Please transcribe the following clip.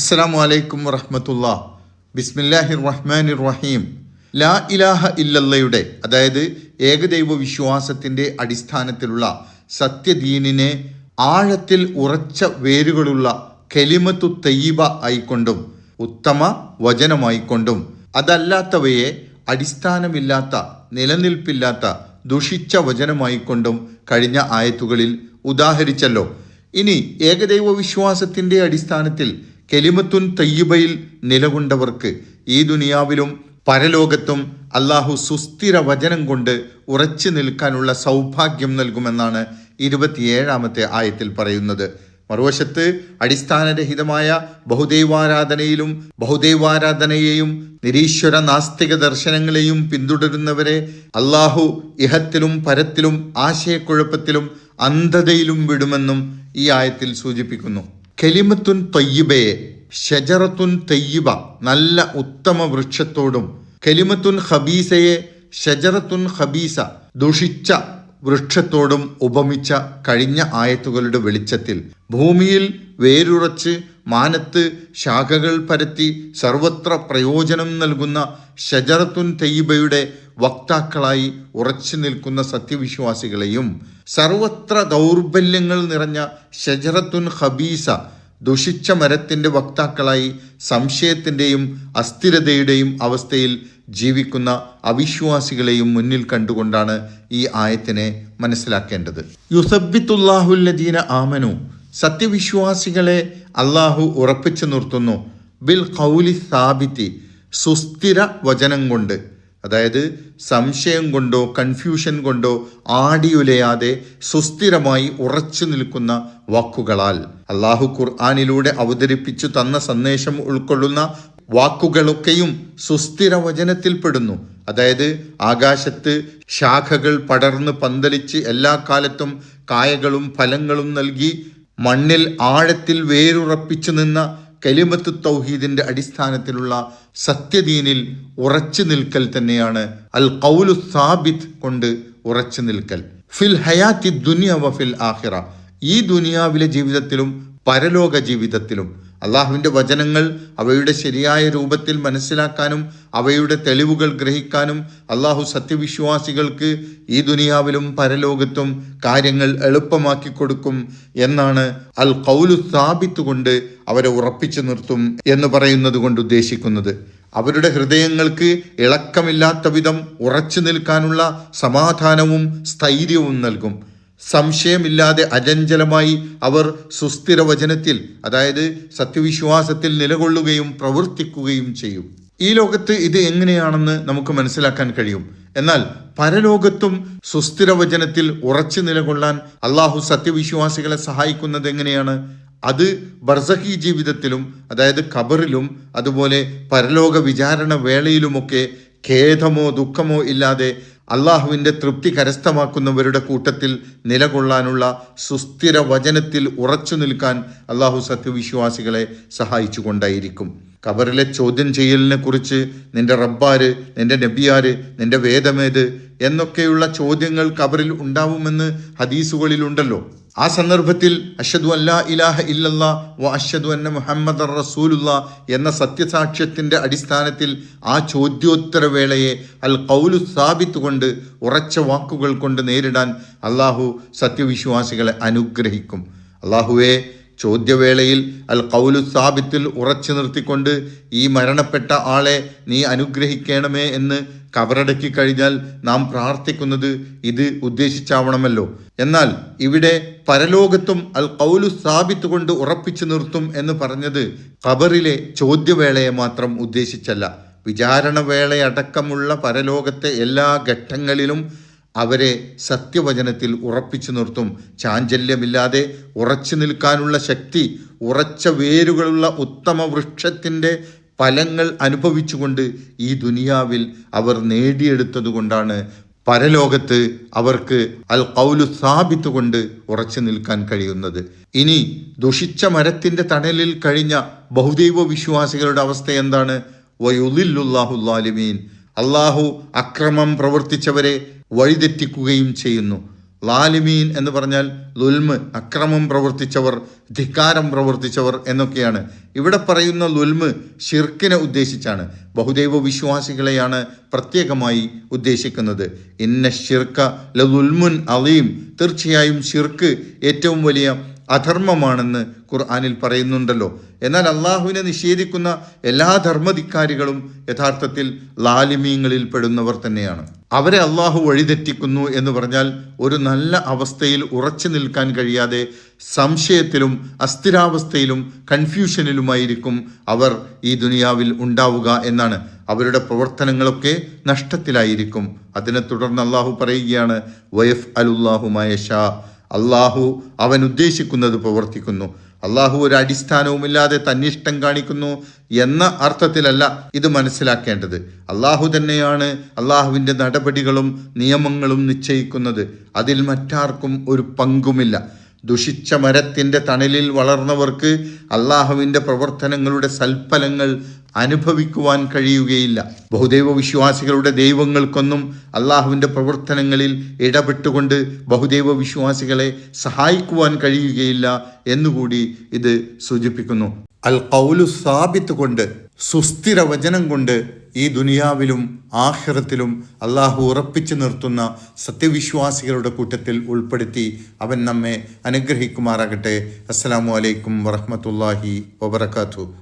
അസ്സലാമു വലൈക്കും വറഹമത്തുള്ള. ബിസ്മില്ലാഹിർ റഹ്മാനിർ റഹീം ലാ ഇലാഹ ഇല്ലല്ലയുടെ അതായത് ഏകദൈവ വിശ്വാസത്തിന്റെ അടിസ്ഥാനത്തിലുള്ള സത്യദീനിനെ ആഴത്തിൽ ഉറച്ച വേരുകളുള്ള കെലിമത്തു തയ്യബ ആയിക്കൊണ്ടും ഉത്തമ വചനമായിക്കൊണ്ടും അതല്ലാത്തവയെ അടിസ്ഥാനമില്ലാത്ത നിലനിൽപ്പില്ലാത്ത ദുഷിച്ച വചനമായിക്കൊണ്ടും കഴിഞ്ഞ ആയത്തുകളിൽ ഉദാഹരിച്ചല്ലോ. ഇനി ഏകദൈവ വിശ്വാസത്തിന്റെ അടിസ്ഥാനത്തിൽ കെലിമത്തുൻ തയ്യബയിൽ നിലകൊണ്ടവർക്ക് ഈ ദുനിയാവിലും പരലോകത്തും അള്ളാഹു സുസ്ഥിര വചനം കൊണ്ട് ഉറച്ചു നിൽക്കാനുള്ള സൗഭാഗ്യം നൽകുമെന്നാണ് ഇരുപത്തിയേഴാമത്തെ ആയത്തിൽ പറയുന്നത്. മറുവശത്ത് അടിസ്ഥാനരഹിതമായ ബഹുദൈവാരാധനയിലും ബഹുദൈവാരാധനയെയും നിരീശ്വര നാസ്തിക ദർശനങ്ങളെയും പിന്തുടരുന്നവരെ അള്ളാഹു ഇഹത്തിലും പരത്തിലും ആശയക്കുഴപ്പത്തിലും അന്ധതയിലും വിടുമെന്നും ഈ ആയത്തിൽ സൂചിപ്പിക്കുന്നു. കെലിമത്തുൻ തൊയ്യബയെ ഷജറത്തുൻ തെയ്യബ നല്ല ഉത്തമ വൃക്ഷത്തോടും. കെലിമത്തുൻ ഹബീസയെ ഷജറത്തുൻ ഹബീസ ദുഷിച്ച വൃക്ഷത്തോടും ഉപമിച്ച കഴിഞ്ഞ ആയത്തുകളുടെ വെളിച്ചത്തിൽ. ഭൂമിയിൽ വേരുറച്ച് മാനത്ത് ശാഖകൾ പരത്തി സർവത്ര പ്രയോജനം നൽകുന്ന ഷജറത്തുൻ തെയ്യബയുടെ വക്താക്കളായി ഉറച്ചു നിൽക്കുന്ന സത്യവിശ്വാസികളെയും സർവത്ര ദൗർബല്യങ്ങൾ നിറഞ്ഞ ഷജറത്തുൻ ഹബീസ ദുഷിച്ച മരത്തിന്റെ വക്താക്കളായി സംശയത്തിന്റെയും അസ്ഥിരതയുടെയും അവസ്ഥയിൽ ജീവിക്കുന്ന അവിശ്വാസികളെയും മുന്നിൽ കണ്ടുകൊണ്ടാണ് ഈ ആയത്തിനെ മനസ്സിലാക്കേണ്ടത്. യുസബിത്തുല്ലാഹുല്ലദീന ആമനു. സത്യവിശ്വാസികളെ അള്ളാഹു ഉറപ്പിച്ചു നിർത്തുന്നു. ബിൽ കൗലി സാബിത്തി സുസ്ഥിര വചനം കൊണ്ട്. അതായത് സംശയം കൊണ്ടോ കൺഫ്യൂഷൻ കൊണ്ടോ ആടിയുലയാതെ സുസ്ഥിരമായി ഉറച്ചു നിൽക്കുന്ന വാക്കുകളാൽ. അള്ളാഹു ഖുർആാനിലൂടെ അവതരിപ്പിച്ചു തന്ന സന്ദേശം ഉൾക്കൊള്ളുന്ന വാക്കുകളൊക്കെയും സുസ്ഥിര വചനത്തിൽപ്പെടുന്നു അതായത് ആകാശത്ത് ശാഖകൾ പടർന്ന് പന്തലിച്ച് എല്ലാ കാലത്തും കായകളും ഫലങ്ങളും നൽകി മണ്ണിൽ ആഴത്തിൽ വേരുറപ്പിച്ചു നിന്ന കലിമത്ത് തൗഹീദിന്റെ അടിസ്ഥാനത്തിലുള്ള സത്യദീനിൽ ഉറച്ചു നിൽക്കൽ തന്നെയാണ്. അൽ കൗലു സാബിത് കൊണ്ട് ഉറച്ചു നിൽക്കൽ. ഫിൽ ഹയാത്തി ദുനിയ വ ഫിൽ ആഹിറ ഈ ദുനിയാവിലെ ജീവിതത്തിലും പരലോക ജീവിതത്തിലും അള്ളാഹുവിന്റെ വചനങ്ങൾ അവയുടെ ശരിയായ രൂപത്തിൽ മനസ്സിലാക്കാനും അവയുടെ തെളിവുകൾ ഗ്രഹിക്കാനും അള്ളാഹു സത്യവിശ്വാസികൾക്ക് ഈ ദുനിയാവിലും പരലോകത്തും കാര്യങ്ങൾ എളുപ്പമാക്കി കൊടുക്കും എന്നാണ് അൽ കൗലു സ്ഥാപിത്തുകൊണ്ട് അവരെ ഉറപ്പിച്ചു നിർത്തും എന്ന് പറയുന്നത് കൊണ്ട് ഉദ്ദേശിക്കുന്നത്. അവരുടെ ഹൃദയങ്ങൾക്ക് ഇളക്കമില്ലാത്ത വിധം ഉറച്ചു നിൽക്കാനുള്ള സമാധാനവും സ്ഥൈര്യവും നൽകും. സംശയമില്ലാതെ അജഞ്ചലമായി അവർ സുസ്ഥിര വചനത്തിൽ അതായത് സത്യവിശ്വാസത്തിൽ നിലകൊള്ളുകയും പ്രവർത്തിക്കുകയും ചെയ്യും. ഈ ലോകത്ത് ഇത് എങ്ങനെയാണെന്ന് നമുക്ക് മനസ്സിലാക്കാൻ കഴിയും. എന്നാൽ പരലോകത്തും സുസ്ഥിര വചനത്തിൽ ഉറച്ചു നിലകൊള്ളാൻ അള്ളാഹു സത്യവിശ്വാസികളെ സഹായിക്കുന്നത് എങ്ങനെയാണ്? അത് ബർസഹി ജീവിതത്തിലും അതായത് ഖബറിലും അതുപോലെ പരലോക വിചാരണ വേളയിലുമൊക്കെ ഖേദമോ ദുഃഖമോ ഇല്ലാതെ അള്ളാഹുവിന്റെ തൃപ്തി കരസ്ഥമാക്കുന്നവരുടെ കൂട്ടത്തിൽ നിലകൊള്ളാനുള്ള സുസ്ഥിര വചനത്തിൽ ഉറച്ചു നിൽക്കാൻ അള്ളാഹു സത്യവിശ്വാസികളെ സഹായിച്ചുകൊണ്ടായിരിക്കും കബറിലെ ചോദ്യം ചെയ്യലിനെ കുറിച്ച് നിന്റെ റബ്ബാര് നിന്റെ നബിയാര് നിന്റെ വേദമേത് എന്നൊക്കെയുള്ള ചോദ്യങ്ങൾ കബറിൽ ഉണ്ടാവുമെന്ന് ഹദീസുകളിലുണ്ടല്ലോ. ആ സന്ദർഭത്തിൽ അഷദു അല്ലാ ഇലാഹ ഇല്ലല്ല വ അന്ന മുഹമ്മദ് റസൂലുള്ള എന്ന സത്യസാക്ഷ്യത്തിന്റെ അടിസ്ഥാനത്തിൽ ആ ചോദ്യോത്തരവേളയെ അൽ കൗലു സ്ഥാപിത്ത് കൊണ്ട് ഉറച്ച വാക്കുകൾ കൊണ്ട് നേരിടാൻ അള്ളാഹു സത്യവിശ്വാസികളെ അനുഗ്രഹിക്കും. അള്ളാഹുവെ ചോദ്യവേളയിൽ അൽ കൗലു സാബിത്തിൽ ഉറച്ചു നിർത്തിക്കൊണ്ട് ഈ മരണപ്പെട്ട ആളെ നീ അനുഗ്രഹിക്കണമേ എന്ന് കവറടക്കി കഴിഞ്ഞാൽ നാം പ്രാർത്ഥിക്കുന്നത് ഇത് ഉദ്ദേശിച്ചാവണമല്ലോ. എന്നാൽ ഇവിടെ പരലോകത്തും അൽ കൗലു സാബിത്ത് കൊണ്ട് ഉറപ്പിച്ചു നിർത്തും എന്ന് പറഞ്ഞത് കബറിലെ ചോദ്യവേളയെ മാത്രം ഉദ്ദേശിച്ചല്ല. വിചാരണവേളയടക്കമുള്ള പരലോകത്തെ എല്ലാ ഘട്ടങ്ങളിലും അവരെ സത്യവചനത്തിൽ ഉറപ്പിച്ചു നിർത്തും. ചാഞ്ചല്യമില്ലാതെ ഉറച്ചു നിൽക്കാനുള്ള ശക്തി ഉറച്ച വേരുകളുള്ള ഉത്തമ വൃക്ഷത്തിന്റെ ഫലങ്ങൾ അനുഭവിച്ചുകൊണ്ട് ഈ ദുനിയാവിൽ അവർ നേടിയെടുത്തതുകൊണ്ടാണ് പരലോകത്ത് അവർക്ക് അൽ കൗലു സ്ഥാപിത്ത് കൊണ്ട് ഉറച്ചു നിൽക്കാൻ കഴിയുന്നത്. ഇനി ദുഷിച്ച മരത്തിന്റെ തണലിൽ കഴിഞ്ഞ ബഹുദൈവ വിശ്വാസികളുടെ അവസ്ഥ എന്താണ്? വയുലില്ലാഹുല്ലാലിമീൻ അള്ളാഹു അക്രമം പ്രവർത്തിച്ചവരെ വഴിതെറ്റിക്കുകയും ചെയ്യുന്നു. ലാലിമീൻ എന്ന് പറഞ്ഞാൽ ലുൽമ് അക്രമം പ്രവർത്തിച്ചവർ ധിക്കാരം പ്രവർത്തിച്ചവർ എന്നൊക്കെയാണ്. ഇവിടെ പറയുന്ന ലുൽമ് ഷിർക്കിനെ ഉദ്ദേശിച്ചാണ്. ബഹുദൈവ വിശ്വാസികളെയാണ് പ്രത്യേകമായി ഉദ്ദേശിക്കുന്നത്. ഇന്ന ഷിർക്ക ലുൽമുൻ അലീം. തീർച്ചയായും ഷിർക്ക് ഏറ്റവും വലിയ അധർമ്മമാണെന്ന് ഖുർആാനിൽ പറയുന്നുണ്ടല്ലോ. എന്നാൽ അള്ളാഹുവിനെ നിഷേധിക്കുന്ന എല്ലാ ധർമ്മധിക്കാരികളും യഥാർത്ഥത്തിൽ ലാലിമീങ്ങളിൽ പെടുന്നവർ തന്നെയാണ്. അവരെ അള്ളാഹു വഴിതെറ്റിക്കുന്നു എന്ന് പറഞ്ഞാൽ ഒരു നല്ല അവസ്ഥയിൽ ഉറച്ചു നിൽക്കാൻ കഴിയാതെ സംശയത്തിലും അസ്ഥിരാവസ്ഥയിലും കൺഫ്യൂഷനിലുമായിരിക്കും അവർ ഈ ദുനിയാവിൽ ഉണ്ടാവുക എന്നാണ്. അവരുടെ പ്രവർത്തനങ്ങളൊക്കെ നഷ്ടത്തിലായിരിക്കും. അതിനെ തുടർന്ന് അള്ളാഹു പറയുകയാണ് വയഫ് അലുല്ലാഹുമായ ഷാ അള്ളാഹു അവൻ ഉദ്ദേശിക്കുന്നത് പ്രവർത്തിക്കുന്നു. അള്ളാഹു ഒരു അടിസ്ഥാനവുമില്ലാതെ തന്നിഷ്ടം കാണിക്കുന്നു എന്ന അർത്ഥത്തിലല്ല ഇത് മനസ്സിലാക്കേണ്ടത്. അള്ളാഹു തന്നെയാണ് അള്ളാഹുവിന്റെ നടപടികളും നിയമങ്ങളും നിശ്ചയിക്കുന്നത്. അതിൽ മറ്റാർക്കും ഒരു പങ്കുമില്ല. ദുഷിച്ച മരത്തിന്റെ തണലിൽ വളർന്നവർക്ക് അള്ളാഹുവിന്റെ പ്രവർത്തനങ്ങളുടെ സൽഫലങ്ങൾ അനുഭവിക്കുവാൻ കഴിയുകയില്ല. ബഹുദൈവ വിശ്വാസികളുടെ ദൈവങ്ങൾക്കൊന്നും അള്ളാഹുവിന്റെ പ്രവർത്തനങ്ങളിൽ ഇടപെട്ടുകൊണ്ട് ബഹുദൈവ വിശ്വാസികളെ സഹായിക്കുവാൻ കഴിയുകയില്ല എന്നുകൂടി ഇത് സൂചിപ്പിക്കുന്നു. അൽ കൗലു സാബിത്ത് കൊണ്ട് സുസ്ഥിര വചനം കൊണ്ട് ഈ ദുനിയാവിലും ആഹ്റത്തിലും അള്ളാഹു ഉറപ്പിച്ചു നിർത്തുന്ന സത്യവിശ്വാസികളുടെ കൂട്ടത്തിൽ ഉൾപ്പെടുത്തി അവൻ നമ്മെ അനുഗ്രഹിക്കുമാറാകട്ടെ. അസ്സലാമു അലൈക്കും വറഹ്മത്തുള്ളാഹി വബറകാതുഹു.